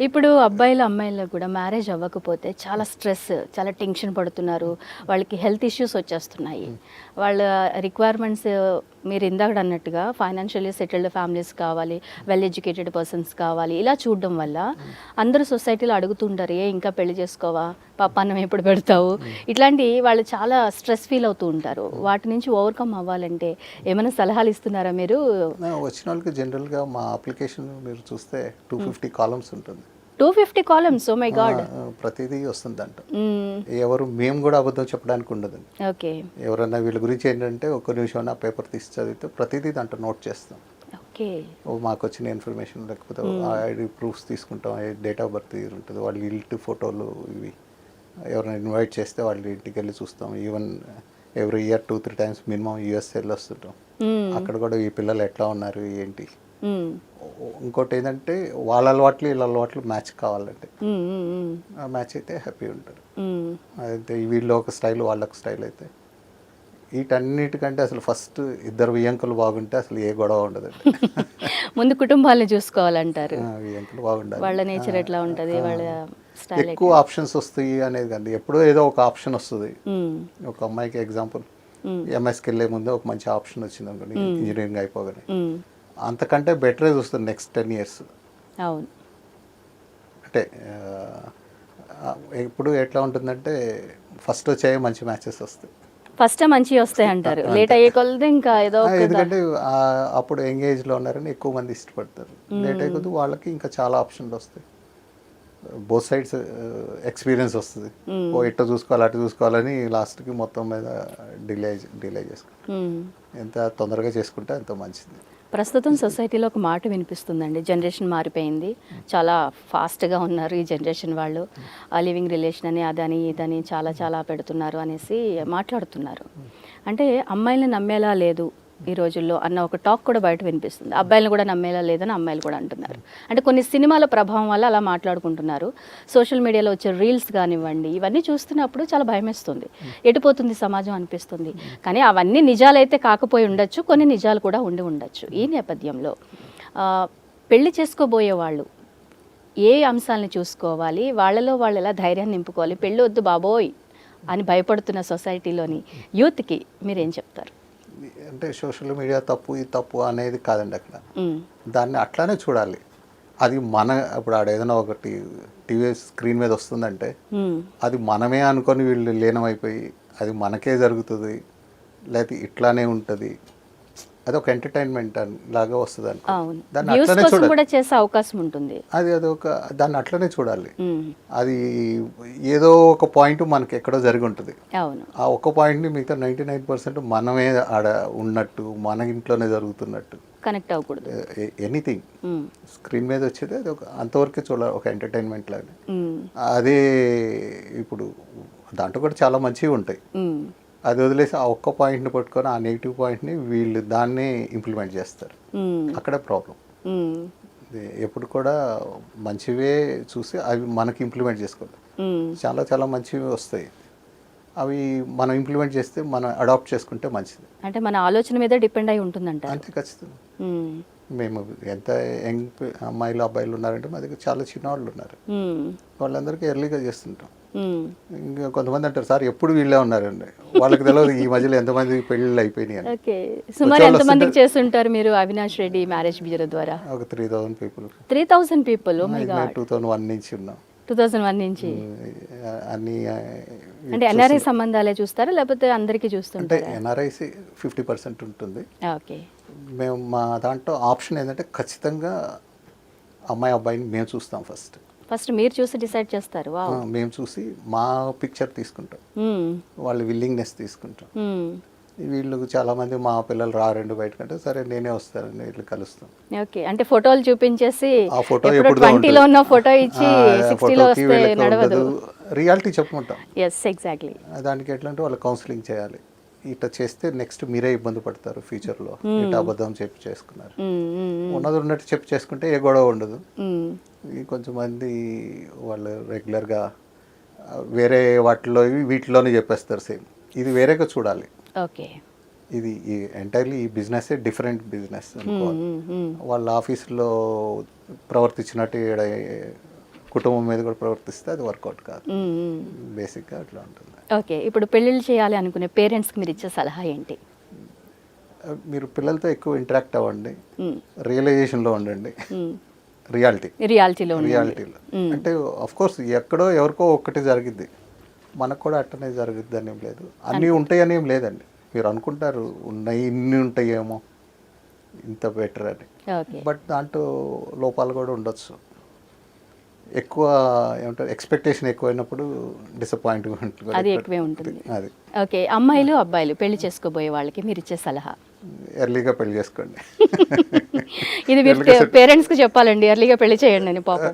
ఇప్పుడు అబ్బాయిలు అమ్మాయిలు కూడా మ్యారేజ్ అవ్వకపోతే చాలా స్ట్రెస్ చాలా టెన్షన్ పడుతున్నారు. వాళ్ళకి హెల్త్ ఇష్యూస్ వచ్చేస్తున్నాయి. వాళ్ళ రిక్వైర్మెంట్స్ మీరు ఇందాక అన్నట్టుగా ఫైనాన్షియల్లీ సెటిల్డ్ ఫ్యామిలీస్ కావాలి వెల్ ఎడ్యుకేటెడ్ పర్సన్స్ కావాలి ఇలా చూడడం వల్ల అందరూ సొసైటీలో అడుగుతుంటారు ఏ ఇంకా పెళ్ళి చేసుకోవా? పప్పాన్నం ఎప్పుడు పెడతావు? ఇట్లాంటి వాళ్ళు చాలా స్ట్రెస్ ఫీల్ అవుతూ ఉంటారు. వాటి నుంచి ఓవర్కమ్ అవ్వాలంటే ఏమైనా సలహాలు ఇస్తున్నారా మీరు? వచ్చిన వాళ్ళకి జనరల్గా మా అప్లికేషన్ మీరు చూస్తే టూ ఫిఫ్టీ కాలమ్స్ ఉంటుంది. Two fifty columns my god ఆ, ప్రతిదీ వస్తుంది అంట ఎవరు మేము కూడా అబద్ధం చెప్పడానికి ఉండదు ఓకే ఎవరన్నా వీళ్ళ గురించి ఏంటంటే ఒక్క నిమిషం ఆ పేపర్ తీసి చదివితే ప్రతిదీ దాంట్లో నోట్ చేస్తాం. ఓకే మాకు వచ్చిన ఇన్ఫర్మేషన్ లేకపోతే ఐడి ప్రూఫ్స్ తీసుకుంటాం డేట్ ఆఫ్ బర్త్ ఉంటుంది వాళ్ళ ఇంటి ఫోటోలు ఇవి. ఎవరైనా ఇన్వైట్ చేస్తే వాళ్ళ ఇంటికి వెళ్ళి చూస్తాం. Even every year two three times minimum US వెళ్ళి వస్తుంటాం. అక్కడ కూడా ఈ పిల్లలు ఎట్లా ఉన్నారు ఏంటి? ఇంకోటి ఏంటంటే వాళ్ళ అలవాట్లు వీళ్ళ అలవాట్లు మ్యాచ్ కావాలంటే. ఆ మ్యాచ్ అయితే హ్యాపీ ఉంటారు అయితే వీళ్ళు ఒక స్టైల్ వాళ్ళొక స్టైల్ అయితే. వీటన్నిటికంటే అసలు ఫస్ట్ ఇద్దరు వియంకులు బాగుంటే అసలు ఏ గొడవ ఉండదండి. ముందు కుటుంబాలను చూసుకోవాలంటారు. వియంకులు బాగుండాలి. వాళ్ళ నేచర్ ఎట్లా ఉంటది వాళ్ళ ఎక్కువ ఆప్షన్స్ వస్తాయి అనేది కాదు. ఎప్పుడో ఏదో ఒక ఆప్షన్ వస్తుంది. ఒక అమ్మాయికి ఎగ్జాంపుల్. ఎంఎస్కి వెళ్ళే ముందే ఒక మంచి ఆప్షన్ వచ్చింది అనుకోండి ఇంజనీరింగ్ అయిపోగానే. అంతకంటే బెటరే చూస్తుంది నెక్స్ట్ టెన్ ఇయర్స్. అవును. అంటే ఇప్పుడు ఎట్లా ఉంటుందంటే ఫస్ట్ వచ్చే మంచి మ్యాచెస్ వస్తాయి. ఫస్ట్ మంచి వస్తాయి అంటారు. లేట్ అయ్యే కొలది ఇంకా ఏదో ఎందుకంటే అప్పుడు యంగ్లో ఉన్నారని ఎక్కువ మంది ఇష్టపడతారు. లేట్ అయిపోతే వాళ్ళకి ఇంకా చాలా ఆప్షన్లు వస్తాయి. బోత్ సైడ్స్ ఎక్స్పీరియన్స్ వస్తుంది. ఓ ఇట్లా చూసుకోవాలి అటు చూసుకోవాలని లాస్ట్కి మొత్తం మీద డిలే డిలే ఉమ్. ఎంత తొందరగా చేసుకుంటే అంత మంచిది. ప్రస్తుతం సొసైటీలో ఒక మాట వినిపిస్తుందండి. జనరేషన్ మారిపోయింది. చాలా ఫాస్ట్గా ఉన్నారు ఈ జనరేషన్ వాళ్ళు. ఆ లివింగ్ రిలేషన్ అని అదని ఇదని చాలా చాలా పెడుతున్నారు అనేసి మాట్లాడుతున్నారు. అంటే అమ్మాయిలను నమ్మేలా లేదు. ఈ రోజుల్లో అన్న ఒక టాక్ కూడా బయట వినిపిస్తుంది. అబ్బాయిలను కూడా నమ్మేలా లేదని అమ్మాయిలు కూడా అంటున్నారు. అంటే కొన్ని సినిమాల ప్రభావం వల్ల అలా మాట్లాడుకుంటున్నారు. సోషల్ మీడియాలో వచ్చే రీల్స్ కానివ్వండి ఇవన్నీ చూస్తున్నప్పుడు చాలా భయమేస్తుంది. ఎటుపోతుంది సమాజం అనిపిస్తుంది. కానీ అవన్నీ నిజాలైతే కాకపోయి ఉండొచ్చు కొన్ని నిజాలు కూడా ఉండి ఉండొచ్చు. ఈ నేపథ్యంలో పెళ్ళి చేసుకోబోయే వాళ్ళు ఏ అంశాలను చూసుకోవాలి? వాళ్ళలో వాళ్ళు ఎలా ధైర్యాన్ని నింపుకోవాలి? పెళ్ళి వద్దు బాబోయ్ అని భయపడుతున్న సొసైటీలోని యూత్కి మీరేం చెప్తారు? అంటే సోషల్ మీడియా తప్పు ఇది తప్పు అనేది కాదండి అక్కడ. దాన్ని అట్లానే చూడాలి. అది మన ఇప్పుడు ఆడ ఏదైనా ఒకటి టీవీ స్క్రీన్ మీద వస్తుందంటే అది మనమే అనుకొని వీళ్ళు లీనమైపోయి అది మనకే జరుగుతుంది లేకపోతే ఇట్లానే ఉంటుంది. అది ఒక ఎంటర్టైన్మెంట్ లాగా వస్తుంది అనుకో. దాన్ని అట్లనే చూడాలి. కూడా చేసే అవకాశం ఉంటుంది. అది అది ఒక దాన్ని అట్లనే చూడాలి. అది ఏదో ఒక పాయింట్ మనకి ఎక్కడో జరిగి ఉంటుంది. అవును. ఆ ఒక్క పాయింట్ని మిగతా నైంటీ నైన్ పర్సెంట్ మనమే ఆడ ఉన్నట్టు మన ఇంట్లోనే జరుగుతున్నట్టు. కనెక్ట్ అవ్వకూడదు. ఎనీథింగ్ స్క్రీన్ మీద వచ్చేది అది ఒక అంతవరకే చూడాలి ఒక ఎంటర్టైన్మెంట్ లాగా. అదే ఇప్పుడు దాంట్లో కూడా చాలా మంచివి ఉంటాయి. అది వదిలేసి ఆ ఒక్క పాయింట్ని పట్టుకొని ఆ నెగిటివ్ పాయింట్ని వీళ్ళు దాన్నే ఇంప్లిమెంట్ చేస్తారు. అక్కడే ప్రాబ్లం ఎప్పుడు కూడా మంచివే చూసి అవి మనకి ఇంప్లిమెంట్ చేసుకోవాలి. చాలా చాలా మంచివి వస్తాయి. అవి మనం ఇంప్లిమెంట్ చేస్తే మనం అడాప్ట్ చేసుకుంటే మంచిది. అంటే మన ఆలోచన మీద డిపెండ్ అయి ఉంటుందంట అంతే ఖచ్చితంగా. మేము ఎంత యంగ్ అమ్మాయిలు అబ్బాయిలు ఉన్నారంటే మా దగ్గర చాలా చిన్న వాళ్ళు ఉన్నారు వాళ్ళందరికీ ఎర్లీగా చేస్తుంటాం. ఇంకా కొంతమంది అంటారు సార్ ఎప్పుడు వీళ్ళే ఉన్నారండి? వాళ్ళకి తెలియదు ఈ మధ్యలో ఎంతమంది పెళ్ళిళ్ళు అయిపోయినాయి ఓకే. సుమారు ఎంతమందికి చేస్తుంటారు మీరు అవినాష్ రెడ్డి మ్యారేజ్ బ్యూరో ద్వారా? ఒక three thousand people three thousand people two thousand one నుంచి ఉన్నాం. టూ థౌజండ్ వన్ నుంచి అన్ని అంటే ఎన్ఆర్ఐ సంబంధాలే చూస్తారా? లేకపోతే అందరికీ అంటే చూస్తుంటారా ఎన్ఆర్ఐసి ఫిఫ్టీ పర్సెంట్ ఉంటుంది. ఓకే. మేము మా దాంట్లో ఆప్షన్ ఏంటంటే ఖచ్చితంగా అమ్మాయి అబ్బాయిని మేము చూస్తాం ఫస్ట్. ఫస్ట్ మీరు చూసి డిసైడ్ చేస్తారు. మేము చూసి మా పిక్చర్ తీసుకుంటాం. వాళ్ళ విల్లింగ్నెస్ తీసుకుంటాం. వీళ్ళు చాలా మంది మా పిల్లలు రారండి బయటకంటే సరే నేనే వస్తానండి వీళ్ళు కలుస్తాం. ఓకే అంటే ఫోటోలు చూపించేసి ఆ ఫోటో ఎప్పుడో ట్వంటీలో ఉన్న ఫోటో ఇచ్చి సిక్స్టీలో వస్తే నడవదు. రియాలిటీ చెప్పుకుంటాం. ఎస్ ఎగ్జాక్ట్లీ దానికి ఎట్లా అంటే వాళ్ళు కౌన్సిలింగ్ చేయాలి. ఇట్లా చేస్తే నెక్స్ట్ మీరే ఇబ్బంది పడతారు ఫ్యూచర్లో ఇట్లా అబద్ధం చెప్పి చేసుకున్నారు. ఉన్నది ఉన్నట్టు చెప్పి చేసుకుంటే ఏ గొడవ ఉండదు. కొంచెం మంది వాళ్ళు రెగ్యులర్గా వేరే వాటిలో వీటిలోనే చెప్పేస్తారు సేమ్ ఇది వేరేగా చూడాలి. ఓకే. ఇది ఈ ఎంటైర్లీ ఈ బిజినెస్ డిఫరెంట్ బిజినెస్ అనుకోవాలి. వాళ్ళ ఆఫీస్లో ప్రవర్తించినట్టు ఈడ కుటుంబం మీద కూడా ప్రవర్తిస్తే అది వర్కౌట్ కాదు. మ్మ్, మ్మ్. బేసిక్గా అట్లా ఉంటుంది. ఓకే ఇప్పుడు పెళ్ళిళ్ళు చేయాలి అనుకునే పేరెంట్స్కి మీరు ఇచ్చే సలహా ఏంటి? మీరు పిల్లలతో ఎక్కువ ఇంటరాక్ట్ అవ్వండి. రియలైజేషన్లో ఉండండి. మ్మ్. రియాలిటీ రియాలిటీలో ఉండండి. రియాలిటీలో అంటే అఫ్ కోర్స్ ఎక్కడో ఎవరికో ఒక్కటి జరిగిద్ది. మనకు కూడా అట్టనే జరుగుద్ది అని ఏం లేదు. అన్నీ ఉంటాయని ఏం లేదండి. మీరు అనుకుంటారు ఉన్నాయి ఇన్ని ఉంటాయేమో ఇంత బెటర్ అని. బట్ దాంట్లో లోపాలు కూడా ఉండొచ్చు. ఎక్కువ ఏమంటారు ఎక్స్పెక్టేషన్ ఎక్కువైనప్పుడు డిసప్పాయింట్మెంట్ అది ఎక్కువే ఉంటుంది. అది. ఓకే అమ్మాయిలు అబ్బాయిలు పెళ్ళి చేసుకోబోయే వాళ్ళకి మీరు ఇచ్చే సలహా. ఎర్లీగా పెళ్ళి చేసుకోండి. ఇది మీరు పేరెంట్స్కి చెప్పాలండి ఎర్లీగా పెళ్ళి చేయండి అని పాపం.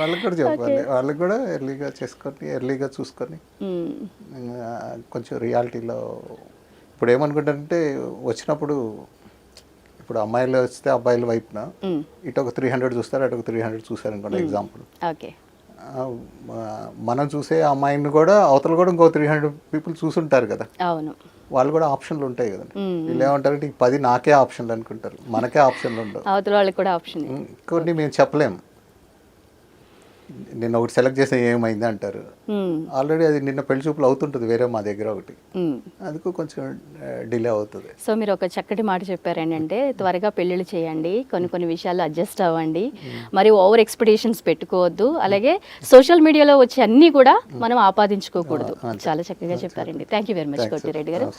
వాళ్ళకి కూడా చెప్పాలి. వాళ్ళకి కూడా ఎర్లీగా చేసుకొని ఎర్లీగా చూసుకొని కొంచెం రియాలిటీలో ఇప్పుడు ఏమనుకుంటారంటే వచ్చినప్పుడు ఇప్పుడు అమ్మాయిలు వస్తే అబ్బాయిల వైపున. ఇటు ఒక త్రీ హండ్రెడ్ చూస్తారు అటు ఒక త్రీ హండ్రెడ్ చూస్తారు అనుకోండి ఎగ్జాంపుల్ ఓకే. మనం చూసే అమ్మాయిని కూడా అవతల కూడా ఇంకో త్రీ హండ్రెడ్ పీపుల్ చూసుంటారు కదా. అవును. వాళ్ళు కూడా ఆప్షన్లు ఉంటాయి కదండి. మ్మ్. వీళ్ళు ఏమంటారంటే ఈ పది నాకే ఆప్షన్లు అనుకుంటారు. మనకే ఆప్షన్లు ఉండవు. అవతల వాళ్ళకి కూడా ఆప్షన్. కొన్ని మేము చెప్పలేం. నిన్న ఒకటి సెలెక్ట్ చేస్తే ఏమైంది అంటారు. ఆల్రెడీ అది నిన్న పెళ్ళి చూపులు అవుతుంటుంది వేరే మా దగ్గర ఒకటి. అందుకు కొంచెం డిలే అవుతుంది. సో మీరు ఒక చక్కటి మాట చెప్పారు ఏంటంటే త్వరగా పెళ్ళిళ్ళు చేయండి కొన్ని కొన్ని విషయాలు అడ్జస్ట్ అవ్వండి. మరి ఓవర్ ఎక్స్పెక్టేషన్స్ పెట్టుకోవద్దు. అలాగే సోషల్ మీడియాలో వచ్చే అన్నీ కూడా మనం ఆపాదించుకోకూడదు. చాలా చక్కగా చెప్పారండి. Thank you very much Kotireddy garu.